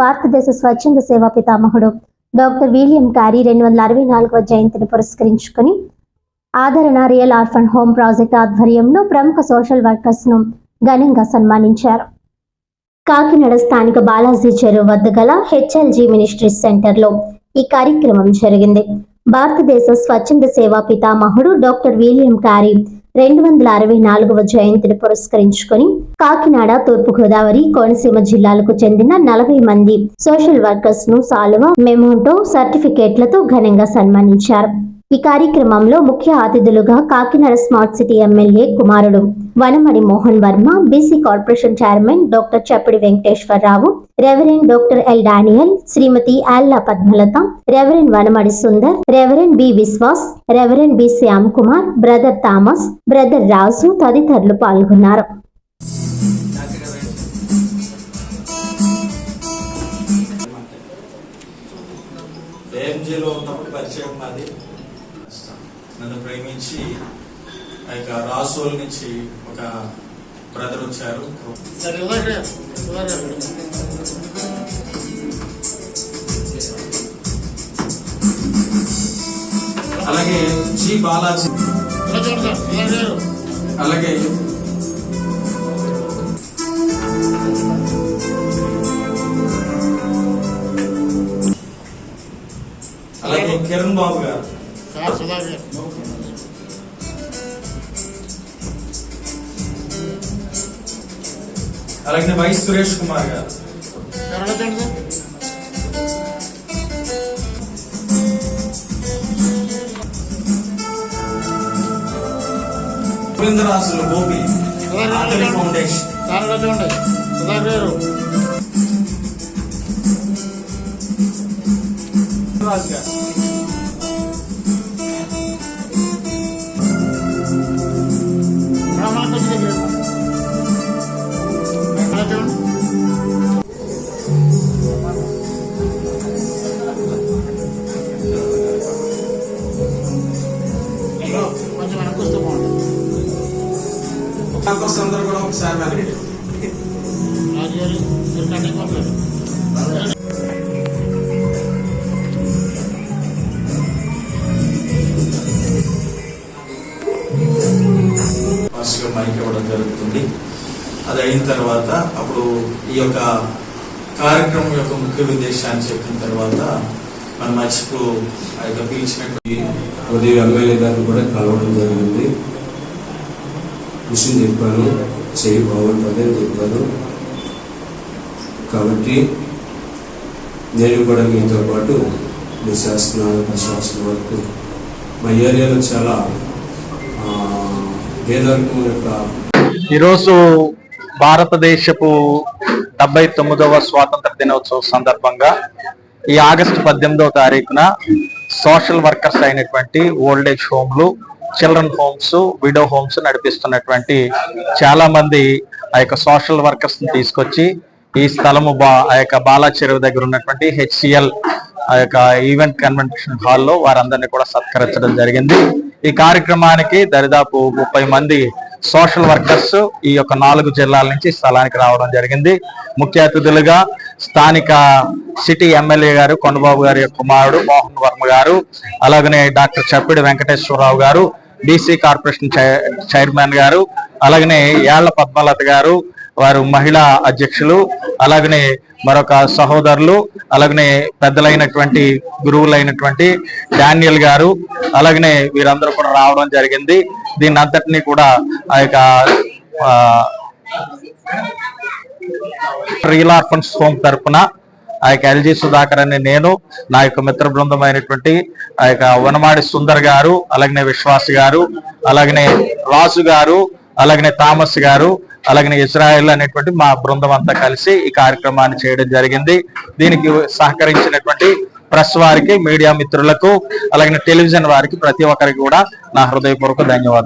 భారతదేశ స్వచ్ఛంద సేవా పితామహుడు డాక్టర్ విలియం క్యారీ రెండు వందల అరవై నాలుగవ జయంతిని పురస్కరించుకొని ఆదరణ రియల్ ఆర్ఫన్ హోమ్ ప్రాజెక్ట్ ఆధ్వర్యంలో ప్రముఖ సోషల్ వర్కర్స్ను ఘనంగా సన్మానించారు. కాకినాడ స్థానిక బాలాజీ చెరువు వద్ద గల హెచ్ఎల్జీ మినిస్ట్రీస్ సెంటర్లో ఈ కార్యక్రమం జరిగింది. భారతదేశ స్వచ్ఛంద సేవా పితామహుడు డాక్టర్ విలియం క్యారీ రెండు వందల అరవై నాలుగవ జయంతిని పురస్కరించుకొని కాకినాడ తూర్పుగోదావరి కోనసీమ జిల్లాలకు చెందిన నలభై మంది సోషల్ వర్కర్స్ను సాలువ మెమోటో సర్టిఫికేట్లతో ఘనంగా సన్మానించారు. ఈ కార్యక్రమంలో ముఖ్య అతిథులుగా కాకినాడ స్మార్ట్ సిటీ ఎమ్మెల్యే కుమారుడు Vanamani Mohan Varma BC corporation chairman doctor Chappadi Venkateswararao reverend doctor L Daniel Srimathi Alla Padmalatha reverend Vanamadi Sundar reverend B Vishwas reverend B Shyam Kumar brother Thomas brother Raju తదితరులు పాల్గొన్నారు. ఏఎంజీలో ఉన్నప్పుడు పరిచయం మాది. నన్ను ప్రేమించి ఆ యొక్క రాసోల్ నుంచి ఒక బ్రదర్ వచ్చారు. అలాగే జి బాలాజీ. అలాగే కిరణ్ బాబు గారు అలాగే వై సురేష్ కుమార్ గారు గోవిందరాజులు గోపి ఫౌండేషన్ రాజు గారు క్యాంపస్ అందరూ కూడా ఒకసారి మైక్ ఇవ్వడం జరుగుతుంది అది అయిన తర్వాత అప్పుడు ఈ యొక్క కార్యక్రమం యొక్క ముఖ్య ఉద్దేశాన్ని చెప్పిన తర్వాత మన మర్చిపో ఆ యొక్క పిలిచినటువంటి ఉదయం ఎమ్మెల్యే గారిని కూడా కలవడం జరిగింది విషయం చెప్పాను చేయి బాగుంటుంది అని చెప్పాను. కాబట్టి నేను కూడా మీతో పాటు మీ శాసనాలు ప్రశాసన వరకు మా ఏరియాలో చాలా ఆ, పేదరికం యొక్క ఈరోజు భారతదేశపు డెబ్బై తొమ్మిదవ స్వాతంత్ర దినోత్సవం సందర్భంగా ఈ ఆగస్టు పద్దెనిమిదవ తారీఖున సోషల్ వర్కర్స్ అయినటువంటి ఓల్డ్ ఏజ్ హోమ్లు చిల్డ్రన్ హోమ్స్ విడో హోమ్స్ నడిపిస్తున్నటువంటి చాలా మంది ఆ యొక్క సోషల్ వర్కర్స్ని తీసుకొచ్చి ఈ స్థలము బా ఆ యొక్క బాలా చెరువు దగ్గర ఉన్నటువంటి హెచ్సిఎల్ ఆ యొక్క ఈవెంట్ కన్వెన్షన్ హాల్లో వారందరినీ కూడా సత్కరించడం జరిగింది. ఈ కార్యక్రమానికి దరిదాపు ముప్పై మంది సోషల్ వర్కర్స్ ఈ యొక్క నాలుగు జిల్లాల నుంచి స్థలానికి రావడం జరిగింది. ముఖ్య అతిథులుగా స్థానిక సిటీ ఎమ్మెల్యే గారు కొండబాబు గారి యొక్క కుమారుడు మోహన్ వర్మ గారు అలాగనే డాక్టర్ చప్పిడి వెంకటేశ్వరరావు గారు బీసీ కార్పొరేషన్ చైర్మన్ గారు అలాగనే యాళ్ళ పద్మలత గారు వారు మహిళా అధ్యక్షులు అలాగనే మరొక సహోదరులు అలాగనే పెద్దలైనటువంటి గురువులైనటువంటి డానియల్ గారు అలాగనే వీరందరూ కూడా రావడం జరిగింది. దీని అంతటినీ కూడా ఆ యొక్క ఆ, రియల్ ఆర్ఫన్స్ హోమ్ తరఫున ఆ యొక్క ఎల్జీ సుధాకర్ అనే నేను నా యొక్క మిత్ర బృందమైనటువంటి ఆ యొక్క వనమాడి సుందర్ గారు అలాగనే విశ్వాస్ గారు అలాగనే రాజు గారు అలాగనే థామస్ గారు అలాగనే ఇజ్రాయెల్ అనేటువంటి మా బృందం అంతా కలిసి ఈ కార్యక్రమాన్ని చేయడం జరిగింది. దీనికి సహకరించినటువంటి ప్రెస్ వారికి మీడియా మిత్రులకు అలాగే టెలివిజన్ వారికి ప్రతి ఒక్కరికి కూడా నా హృదయపూర్వక ధన్యవాదాలు.